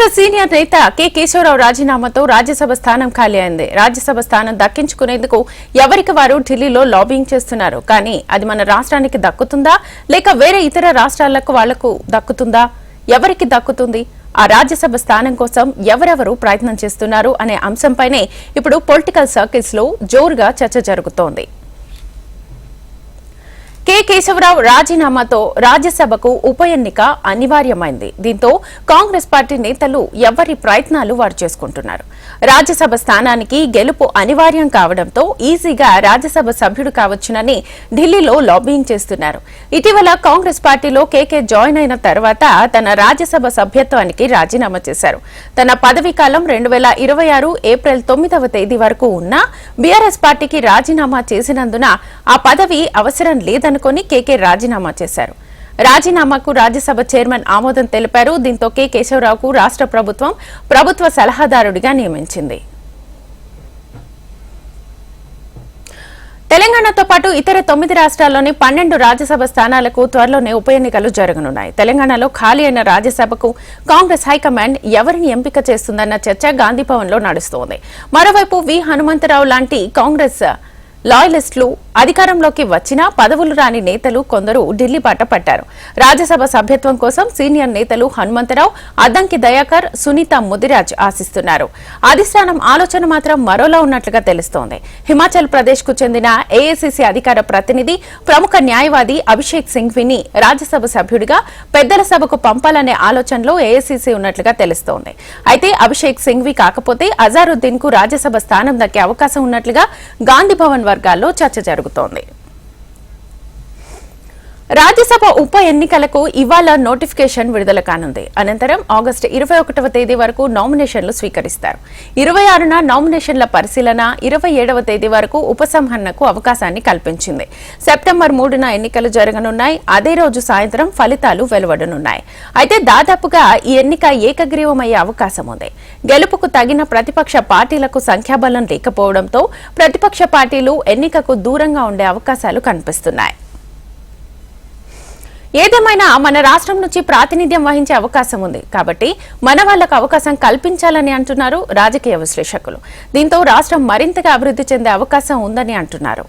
Congress senior నేత K Keshava Rao రాజీనామాతో రాజ్యసభ స్థానం ఖాళీ అయింది. రాజ్యసభ స్థానం దక్కించుకునేందుకు ఎవరికి వారు ఢిల్లీలో లాబింగ్ చేస్తున్నారు? కానీ అది మన రాష్ట్రానికి దక్కుతుందా? లేక వేరే ఇతర రాష్ట్రాలకు వాళ్ళకు దక్కుతుందా? ఎవరికి దక్కుతుంది? ఆ రాజ్యసభ స్థానం కోసం ఎవరెవరు ప్రయత్నం చేస్తున్నారు? అనే అంశంపైనే ఇప్పుడు పొలిటికల్ సర్కిల్స్లో జోరుగా చర్చ జరుగుతోంది. కేశవరావు రాజీనామాతో రాజ్యసభకు ఉప ఎన్నిక అనివార్యమైంది. దీంతో కాంగ్రెస్ పార్టీ నేతలు ఎవరి ప్రయత్నాలు వారు చేసుకుంటున్నారు. రాజ్యసభ స్థానానికి గెలుపు అనివార్యం కావడంతో ఈజీగా రాజ్యసభ సభ్యుడు కావచ్చునని ఢిల్లీలో లాబింగ్ చేస్తున్నారు. ఇటీవల కాంగ్రెస్ పార్టీలో కేకే జాయిన్ అయిన తర్వాత తన రాజ్యసభ సభ్యత్వానికి రాజీనామా చేశారు. తన పదవీ కాలం రెండు వేల ఇరవై ఆరు ఏప్రిల్ తొమ్మిదవ తేదీ వరకు ఉన్న బీఆర్ఎస్ పార్టీకి రాజీనామా చేసినందున ఆ పదవి అవసరం లేదనుకుని కేకే రాజీనామా చేశారు. రాజీనామాకు రాజ్యసభ చైర్మన్ ఆమోదం తెలిపారు. దీంతో కె కేశవరావుకు రాష్ట్ర ప్రభుత్వం ప్రభుత్వ సలహాదారుడిగా నియమించింది. తెలంగాణతో పాటు ఇతర తొమ్మిది రాష్ట్రాల్లోని పన్నెండు రాజ్యసభ స్థానాలకు త్వరలోనే ఉప ఎన్నికలు జరగనున్నాయి. తెలంగాణలో ఖాళీ అయిన రాజ్యసభకు కాంగ్రెస్ హైకమాండ్ ఎవరిని ఎంపిక చేస్తుందన్న చర్చ గాంధీభవన్లో నడుస్తోంది. మరోవైపు వి హనుమంతరావు లాంటి కాంగ్రెస్ లాయలిస్టులు అధికారంలోకి వచ్చినా పదవులు రాని నేతలు కొందరు ఢిల్లీ బాట పట్టారు. రాజ్యసభ సభ్యత్వం కోసం సీనియర్ నేతలు హనుమంతరావు అద్దంకి దయాకర్ సునీత ముదిరాజ్ ఆశిస్తున్నారు. అధిష్టానం ఆలోచన మాత్రం మరోలా ఉన్నట్లుగా తెలుస్తోంది. హిమాచల్ ప్రదేశ్కు చెందిన ఏఐసిసి అధికార ప్రతినిధి ప్రముఖ న్యాయవాది అభిషేక్ సింఘ్విని రాజ్యసభ సభ్యుడిగా పెద్దల సభకు పంపాలనే ఆలోచనలో ఏఐసిసి ఉన్నట్లుగా తెలుస్తోంది. అయితే అభిషేక్ సింఘ్వి కాకపోతే అజారుద్దీన్కు రాజ్యసభ స్థానం దక్కే అవకాశం ఉన్నట్లుగా గాంధీ భవన్ వర్గాల్లో చర్చ జరుగుతుంది. అడుగుతోంది రాజ్యసభ ఉప ఎన్నికలకు ఇవాళ నోటిఫికేషన్ విడుదల కానుంది. అనంతరం ఆగస్టు ఇరవై ఒకటవ తేదీ వరకు నామినేషన్లు స్వీకరిస్తారు. ఇరవై ఆరున నామినేషన్ల పరిశీలన ఇరవై ఏడవ తేదీ వరకు ఉపసంహరణకు అవకాశాన్ని కల్పించింది. సెప్టెంబర్ మూడున ఎన్నికలు జరగనున్నాయి. అదే రోజు సాయంత్రం ఫలితాలు వెలువడనున్నాయి. అయితే దాదాపుగా ఈ ఎన్నిక ఏకగ్రీవమయ్యే అవకాశం ఉంది. గెలుపుకు తగిన ప్రతిపక్ష పార్టీలకు సంఖ్యాబలం లేకపోవడంతో ప్రతిపక్ష పార్టీలు ఎన్నికకు దూరంగా ఉండే అవకాశాలు కనిపిస్తున్నాయి. ఏదేమైనా మన రాష్ట్రం నుంచి ప్రాతినిధ్యం వహించే అవకాశం ఉంది. కాబట్టి మన వాళ్ళకు అవకాశం కల్పించాలని అంటున్నారు రాజకీయ విశ్లేషకులు. దీంతో రాష్ట్రం మరింతగా అభివృద్ధి చెందే అవకాశం ఉందని అంటున్నారు.